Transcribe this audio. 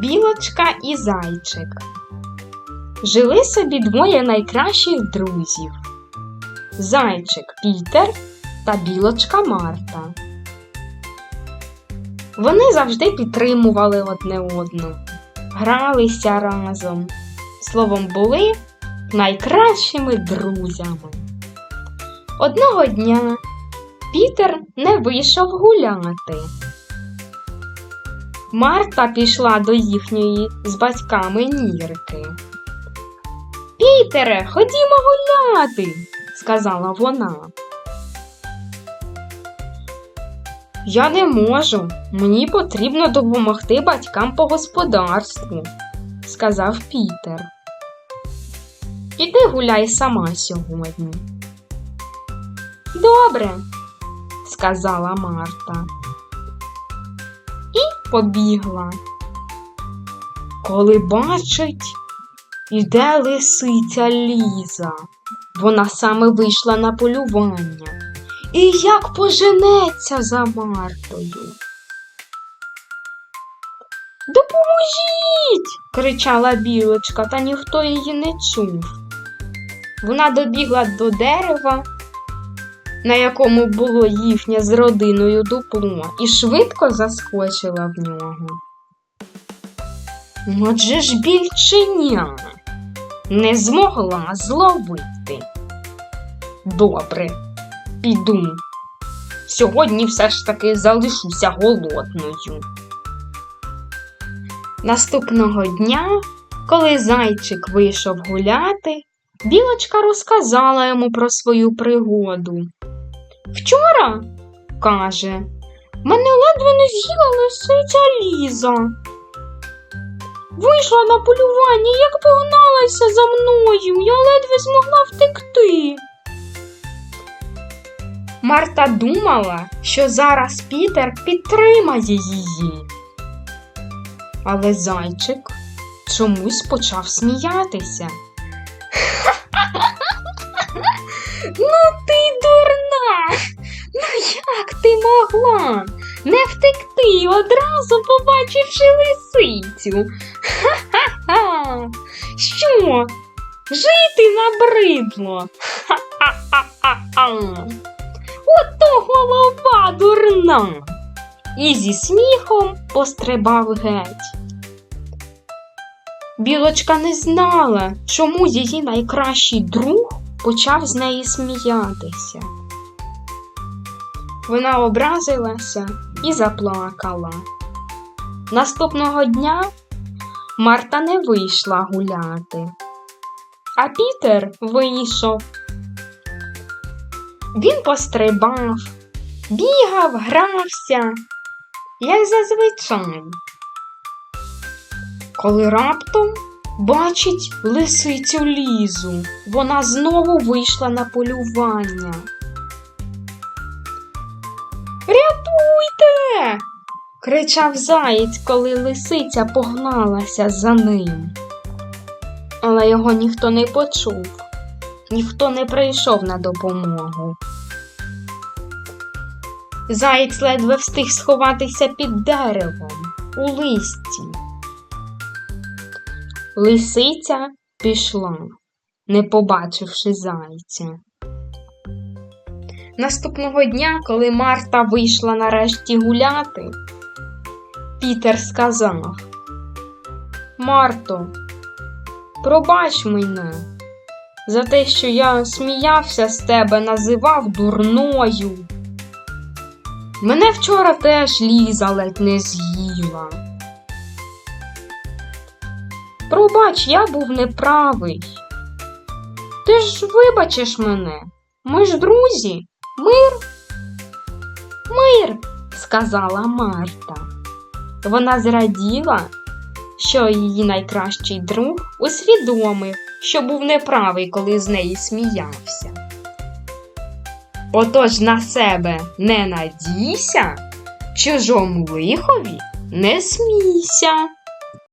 Білочка і зайчик. Жили собі двоє найкращих друзів. Зайчик Пітер та білочка Марта. Вони завжди підтримували одне одну, гралися разом. Словом, були найкращими друзями. Одного дня Пітер не вийшов гуляти. Марта пішла до їхньої з батьками нірки. Пітере, ходімо гуляти, сказала вона. Я не можу. Мені потрібно допомогти батькам по господарству, сказав Пітер. Іди гуляй сама сьогодні. Добре, сказала Марта. Побігла. Коли бачить, іде лисиця Ліза. Вона саме вийшла на полювання. І як поженеться за Мартою. Допоможіть. кричала білочка, та ніхто її не чув. Вона добігла до дерева, на якому було їхнє з родиною дупло, і швидко заскочила в нього. Отже ж більченя не змогла зловити. Добре, піду. Сьогодні все ж таки залишуся голодною. Наступного дня, коли зайчик вийшов гуляти, білочка розказала йому про свою пригоду. Вчора, каже, мене ледве не з'їла лисиця Ліза. Вийшла на полювання, як погналася за мною, я ледве змогла втекти. Марта думала, що зараз Пітер підтримає її. Але зайчик чомусь почав сміятися. ну ти як ти могла не втекти, одразу побачивши лисицю? Ха-ха-ха! Що? Жити набридло? Ха-ха-ха-ха! Ото голова дурна! І зі сміхом пострибав геть. Білочка не знала, чому її найкращий друг почав з неї сміятися. Вона образилася і заплакала. Наступного дня Марта не вийшла гуляти, а Пітер вийшов. Він пострибав, бігав, грався, як зазвичай. Коли раптом бачить лисицю лізу, вона знову вийшла на полювання. Рятуйте! кричав заєць, коли лисиця погналася за ним. Але його ніхто не почув, ніхто не прийшов на допомогу. Заєць ледве встиг сховатися під деревом у листі. Лисиця пішла, не побачивши зайця. Наступного дня, коли Марта вийшла нарешті гуляти, Пітер сказав: Марто, пробач мене за те, що я сміявся з тебе, називав дурною. Мене вчора теж Ліза ледь не з'їла. Пробач, я був неправий. Ти ж вибачиш мене. Ми ж друзі. Мир. Мир, сказала Марта. Вона зраділа, що її найкращий друг усвідомив, що був неправий, коли з неї сміявся. Отож на себе не надійся, чужому лихові не смійся.